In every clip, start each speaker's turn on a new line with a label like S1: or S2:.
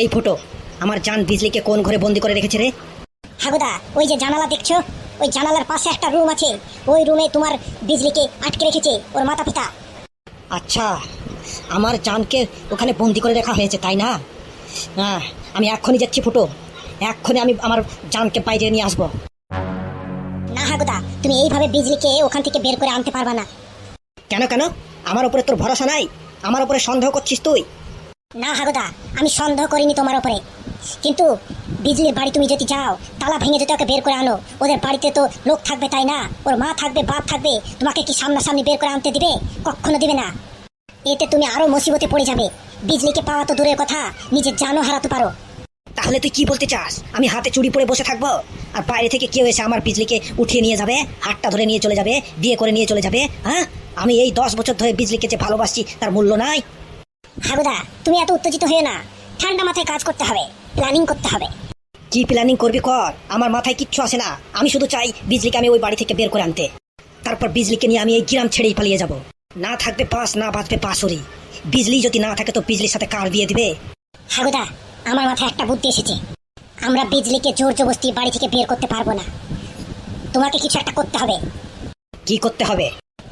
S1: এই ফুটো আমার জান বিজলিকে কোন ঘরে বন্দি করে রেখেছে রে?
S2: হাগুদা ওই যে জানালা দেখছ? ওই জানালার পাশে একটা রুম আছে। ওই রুমে তোমার বিজলিকে আটকে রেখেছে ওর মাতা পিতা
S1: আচ্ছা আমার জানকে ওখানে বন্দি করে রাখা হয়েছে তাই না? হ্যাঁ আমি এক্ষুনি যাচ্ছি ফুটো। এক্ষুনি আমি আমার জানকে বাইরে নিয়ে আসব।
S2: না হাগুদা তুমি এইভাবে বিজলিকে ওখান থেকে বের করে আনতে পারবা না।
S1: কেন কেন? আমার উপরে তোর ভরসা নাই? আমার উপরে সন্দেহ করছিস তুই?
S2: না, হাগুদা, আমি সন্দেহ করিনি তোমার উপরে। কিন্তু বিজলির বাড়ি তুমি যদি যাও, তালা ভেঙে যদি ওকে বের করে আনো, ওদের বাড়িতে তো লোক থাকবে, তাই না? ওর মা থাকবে, বাপ থাকবে, তোমাকে কি সামনাসামনি বের করে আনতে দিবে? কখনো দিবে না। এতে তুমি আরও মুসিবতে পড়ে যাবে। বিজলিকে পাওয়া তো দূরের কথা, নিজের জানও হারাতে পারো।
S1: তাহলে তুই কি বলতে চাস? আমি হাতে চুরি পরে বসে থাকব? আর বাইরে থেকে কেউ এসে আমার বিজলিকে উঠিয়ে নিয়ে যাবে? হাতটা ধরে নিয়ে চলে যাবে? বিয়ে করে নিয়ে চলে যাবে? হ্যাঁ? আমি এই দশ বছর ধরে বিজলিকে যে ভালোবাসছি, তার মূল্য নাই।
S2: হাগুদা তুমি এত উত্তেজিত হয়ে না। ঠান্ডা মাথায় কাজ করতে হবে প্ল্যানিং করতে হবে।
S1: কি প্ল্যানিং করবি কর? আমার মাথায় কিচ্ছু আসে না। আমি শুধু চাই বিজলিকে আমি ওই বাড়ি থেকে বের করে আনতে। তারপর বিজলিকে নিয়ে আমি এই গ্রাম ছেড়েই পালিয়ে যাব। না থাকবে পাস না বাঁচবে পাশরি বিজলি যদি না থাকে তো বিজলির সাথে কার বিয়ে দিবে?
S2: হাগুদা আমার মাথায় একটা বুদ্ধি এসেছে। আমরা বিজলিকে জোর জবস্তি বাড়ি থেকে বের করতে পারব না। তোমাকে কিছু একটা করতে হবে।
S1: কি করতে হবে?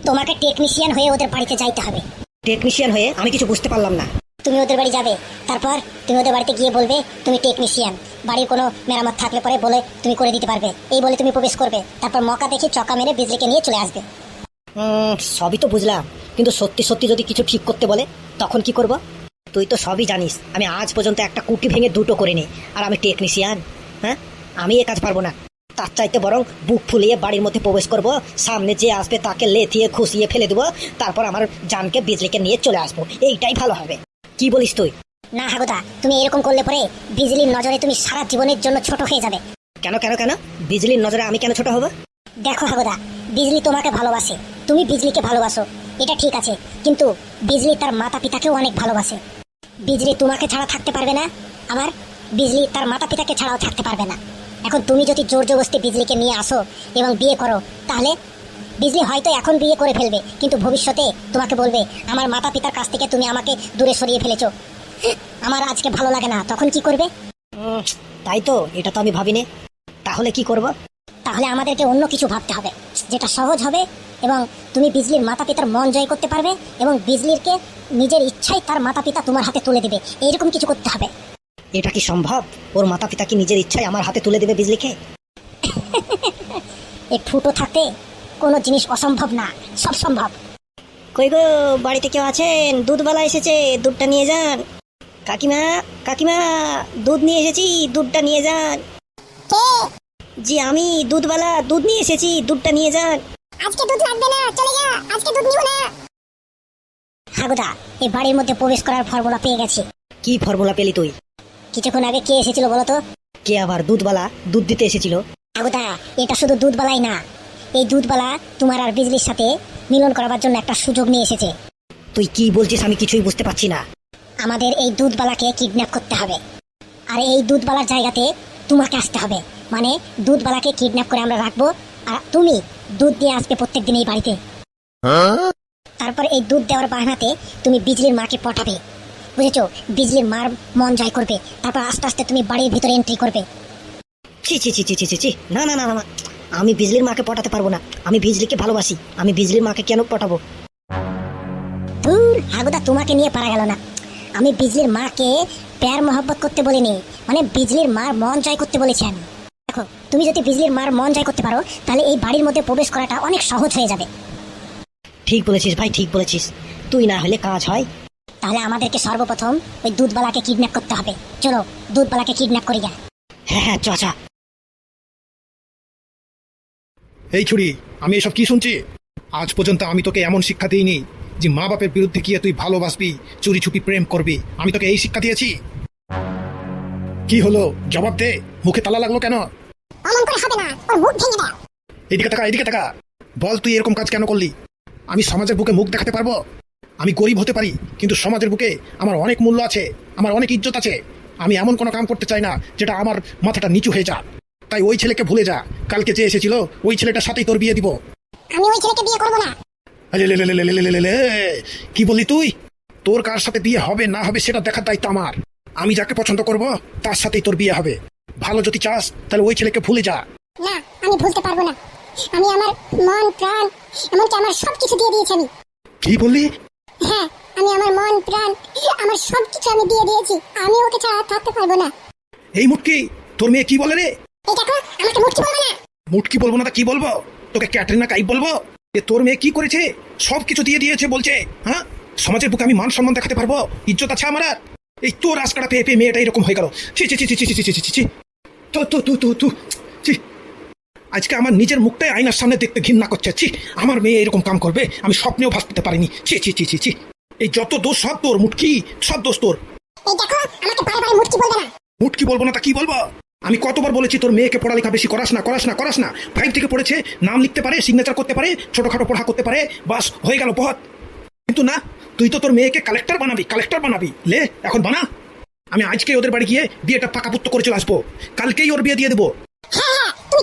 S2: তোমাকে টেকনিশিয়ান হয়ে ওদের বাড়িতে যাইতে হবে।
S1: টেকনিশিয়ান হয়ে আমি কিছু বুঝতে পারলাম না।
S2: তুমি ওদের বাড়ি যাবে তারপর তুমি ওদের বাড়িতে গিয়ে বলবে তুমি টেকনিশিয়ান বাড়ির কোনো মেরামত থাকলে পরে বলে তুমি করে দিতে পারবে। এই বলে তুমি প্রবেশ করবে তারপর মকা দেখে চকা মেরে বিজলিকে নিয়ে চলে আসবে।
S1: সবই তো বুঝলাম কিন্তু সত্যি সত্যি যদি কিছু ঠিক করতে বলে তখন কি করব? তুই তো সবই জানিস আমি আজ পর্যন্ত একটা কুটি ভেঙে দুটো করে করিনি আর আমি টেকনিশিয়ান হ্যাঁ? আমি এ কাজ পারব না। তার চাইতে বরং বুক ফুলিয়ে বাড়ির মধ্যে প্রবেশ করব। সামনে যে আসবে তাকে লেথিয়ে খুশিয়ে ফেলে দেবো। তারপর আমার জানকে বিজলিকে নিয়ে চলে আসব। এইটাই ভালো হবে। কি বলিস তুই?
S2: না হাগুদা তুমি এরকম করলে পরে বিজলির নজরে তুমি সারা জীবনের জন্য ছোট হয়ে যাবে।
S1: কেন কেন কেন? বিজলির নজরে আমি কেন ছোট হব?
S2: দেখো হাগুদা বিজলি তোমাকে ভালোবাসে। তুমি বিজলিকে ভালোবাসো এটা ঠিক আছে। কিন্তু বিজলি তার মাতা পিতাকেও অনেক ভালোবাসে। বিজলি তোমাকে ছাড়া থাকতে পারবে না। আবার বিজলি তার মাতা পিতাকে ছাড়াও থাকতে পারবে না। এখন তুমি যদি জোর জবস্তি বিজলিকে নিয়ে আসো এবং বিয়ে করো তাহলে বিজলি হয়তো এখন বিয়ে করে ফেলবে কিন্তু ভবিষ্যতে তোমাকে বলবে আমার মাতা পিতার কাছ থেকে তুমি আমাকে দূরে সরিয়ে ফেলেছো। আমার আজকে ভালো লাগে না তখন কি করবে?
S1: তাই তো এটা তো আমি ভাবিনি। তাহলে কি করব?
S2: তাহলে আমাদেরকে অন্য কিছু ভাবতে হবে যেটা সহজ হবে এবং তুমি বিজলির মাতা পিতার মন জয় করতে পারবে এবং বিজলিরকে নিজের ইচ্ছায় তার মাতা পিতা তোমার হাতে তুলে দেবে। এইরকম কিছু করতে হবে।
S1: এটা কি সম্ভব? ওর মাতা পিতা কি নিজের ইচ্ছায় আমার হাতে তুলে দেবে বিজলিকে
S2: এই ফুটো থাকতে কোনো জিনিস অসম্ভব না সব সম্ভব।
S1: কই গো বাড়িতে কেউ আছেন? দুধওয়ালা এসেছে দুধটা নিয়ে যান। কাকিমা কাকিমা দুধ নিয়ে এসেছি দুধটা নিয়ে যান। জি আমি দুধওয়ালা দুধ নিয়ে এসেছি দুধটা নিয়ে যান।
S2: আজকে দুধ লাগবে না চলে যা আজকে দুধ নিব না। হাগুদা এই বাড়ির মধ্যে প্রবেশ করার ফর্মুলা পেয়ে গেছি।
S1: কি ফর্মুলা পেলি তুই?
S2: কিছুক্ষণ আগে কে এসেছিল বলো তো?
S1: কে আবার দুধওয়ালা দুধ দিতে এসেছিল?
S2: হাগুদা এটা শুধু দুধবালাই না। এই দুধবালা তোমার আর বিজলির সাথে মিলন করাবার জন্য একটা সুযোগ নিয়ে এসেছে।
S1: তুই কি বলছিস আমি কিছুই বুঝতে পারছি না।
S2: আমাদের এই দুধবালাকে কিডন্যাপ করতে হবে। আর এই দুধবালার জায়গাতে তোমাকে আসতে হবে। মানে দুধবালাকে কিডন্যাপ করে আমরা রাখব। আর তুমি দুধ দিয়ে আসবে প্রত্যেক দিন এই বাড়িতে। তারপর এই দুধ দেওয়ার বাহানাতে তুমি বিজলির মাকে পটাবে বুঝেছ? বিজলির মার মন জয় করবে। তারপর আস্তে আস্তে তুমি বাড়ির ভিতরে এন্ট্রি করবে।
S1: ছি ছি ছি ছি ছি ছি না না না না। আমি বিজলির মাকে পটাতে পারব না। আমি বিজলিকে ভালোবাসি। আমি বিজলির মাকে কেন পটাবো?
S2: দূর হাগুদা তোমাকে নিয়ে পারা গেল না। আমি বিজলির মাকে প্যার মহব্বত করতে বলিনি। মানে বিজলির মার মন জয় করতে বলেছি আমি। দেখো তুমি যদি বিজলির মার মন জয় করতে পারো তাহলে এই বাড়ির মধ্যে প্রবেশ করাটা অনেক সহজ হয়ে যাবে।
S1: ঠিক বলেছিস ভাই ঠিক বলেছিস। তুই না হলে কাজ হয়
S2: তাহলে আমাদেরকে সর্বপ্রথম ওই দুধবালাকে কিডন্যাপ করতে হবে। চলো দুধবালাকে কিডন্যাপ করি যা
S1: হ্যাঁ হ্যাঁ চ চ।
S3: এই ছুরি আমি এসব কি শুনছি? আজ পর্যন্ত আমি তোকে এমন শিক্ষা দিইনি যে মা বাপের বিরুদ্ধে গিয়ে তুই ভালোবাসবি চুরি ছুপি প্রেম করবি। আমি তোকে এই শিক্ষা দিয়েছি। কি হলো? জবাব দে। মুখে তালা লাগল কেন?
S2: অমন করে হবে না। ওর মুখ ভেঙে দাও।
S3: এদিকে টাকা এদিকে টাকা বল তুই এরকম কাজ কেন করলি? আমি সমাজের বুকে মুখ দেখাতে পারব? আমি গরিব হতে পারি কিন্তু সমাজের বুকে আমার অনেক মূল্য আছে আমার অনেক ইজ্জত আছে। আমি এমন কোনো কাম করতে চাই না যেটা আমার মাথাটা নিচু হয়ে যাক। তাই ওই ছেলেকে ভুলে যা কালকে যে এসেছিল ওই ছেলেটার সাথেই তোর বিয়ে দিব।
S2: আমি ওই ছেলেকে বিয়ে করব না।
S3: কি বললি তুই? তোর কার সাথে বিয়ে হবে না হবে সেটা দেখার দায়িত্ব আমার। আমি যাকে পছন্দ করব তার সাথেই তোর বিয়ে হবে। ভালো যদি চাস তাহলে ওই ছেলেকে ভুলে যা।
S2: না আমি ভুলতে পারব না। আমি আমার মন প্রাণ এমনকি আমার সবকিছু দিয়ে দিয়েছি আমি।
S3: কি বললি?
S2: আমি আমার মন প্রাণ আমার সবকিছু আমি দিয়ে দিয়েছি আমি ওকে ছাড়া থাকতে পারব না
S3: এই মুটকি তোর মেয়ে কি বলে রে
S2: এই দেখো আমাকে মুক্তি বলবে না
S3: মুটকি বলব না তা কি বলব তোকে ক্যাটরিনা কাই বলব যে তোর মেয়ে কি করেছে সব কিছু দিয়ে দিয়েছে বলছে হ্যাঁ সমাজের বুকে আমি মান সম্মান দেখাতে পারব ইজ্জত আছে আমার আর? এই তোর আজকাটা পেয়ে পেয়ে মেয়েটা এরকম হয়ে গেল ছি ছি ছি ছি ছি ছি ছি ছি ছি তো তো তু তু তু ছি আজকে আমার নিজের মুখটাই আয়নার সামনে দেখতে ঘৃণা করছে ছি আমার মেয়ে এরকম কাম করবে আমি স্বপ্নেও ভাবতে পারিনি ছি ছি ছি ছি ছি এই যত দোষ সব তোর মুটকি সব দোষ তোর।
S2: এই দেখো আমাকে বারে বারে মুক্তি বলবে না।
S3: মুটকি বলব না তা কি বলব? আমি কতবার বলেছি তোর মেয়েকে পড়ালেখা বেশি করাস না করাস না করাস না। ফাইভ থেকে পড়েছে নাম লিখতে পারে সিগনেচার করতে পারে ছোটখাটো পড়া করতে পারে বাস হয়ে গেল পথ। কিন্তু না তুই তো তোর মেয়েকে কালেক্টর বানাবি কালেক্টর বানাবি। লে এখন বানা। আমি আজকে ওদের বাড়ি গিয়ে বিয়েটা পাকাপুত্ত করে চলে আসব। কালকেই ওর বিয়ে দিয়ে দেবো।
S2: হ্যাঁ হ্যাঁ তুমি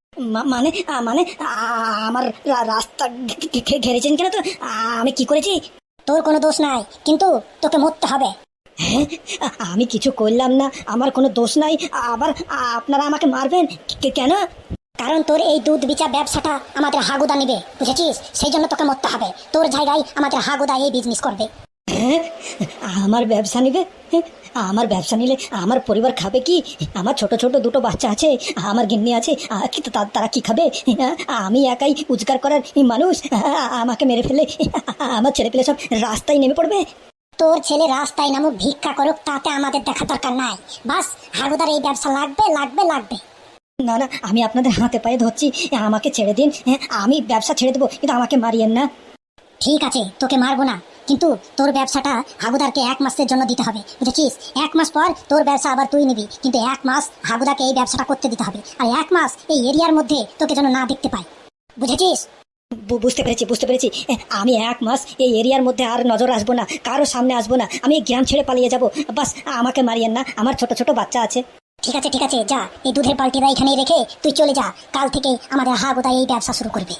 S1: মানে মানে আমার রাস্তা ঘেরেছেন কেন তো? আমি কি করেছি?
S2: তোর কোনো দোষ নাই কিন্তু তোকে মরতে হবে।
S1: হ্যাঁ আমি কিছু করলাম না আমার কোনো দোষ নাই আবার আপনারা আমাকে মারবেন? কেন?
S2: কারণ তোর এই দুধ বিচা ব্যবসাটা আমাদের হাগুদা নিবে বুঝেছিস? সেই জন্য তোকে মরতে হবে। তোর জায়গায় আমাদের হাগুদা এই বিজনেস করবে।
S1: হ্যাঁ আমার ব্যবসা নিবে? হ্যাঁ, আমার ব্যবসা নিলে আমার পরিবার খাবে কি? আমার ছোট ছোট দুটো বাচ্চা আছে আমার গিন্নি আছে আ, কি তো তা- তারা কি খাবে? আমি একাই রোজগার করার মানুষ আমাকে মেরে ফেলে আমার ছেলে পেলে সব রাস্তায় নেমে পড়বে।
S2: তোর ছেলে রাস্তায় নামুক ভিক্ষা করুক তাতে আমাদের দেখা দরকার নাই। বাস হাগুদার এই ব্যবসা লাগবে লাগবে লাগবে।
S1: না না আমি আপনাদের হাতে পায়ে ধরছি। আমাকে ছেড়ে দিন আমি ব্যবসা ছেড়ে দেবো কিন্তু আমাকে মারিয়েন না।
S2: ঠিক আছে তোকে মারবো না। কিন্তু তোর ব্যবসাটা হাগুদারকে এক মাসের জন্য দিতে হবে বুঝেছিস? এক মাস পর তোর ব্যবসা আবার তুই নিবি কিন্তু এক মাস হাগুদাকে এই ব্যবসাটা করতে দিতে হবে আর এক মাস এই এরিয়ার মধ্যে তোকে যেন না দেখতে পাই বুঝেছিস?
S1: বুঝতে পেরেছি বুঝতে পেরেছি। আমি এক মাস এই এরিয়ার মধ্যে আর নজর আসব না কারও সামনে আসব না আমি গ্রাম ছেড়ে পালিয়ে যাব। বাস আমাকে মারিয়েন না আমার ছোট ছোট বাচ্চা আছে।
S2: ঠিক আছে ঠিক আছে যা এই দুধের পাল্টিরা এখানেই রেখে তুই চলে যা কাল থেকে আমাদের হাগুদা এই ব্যবসা শুরু করবে।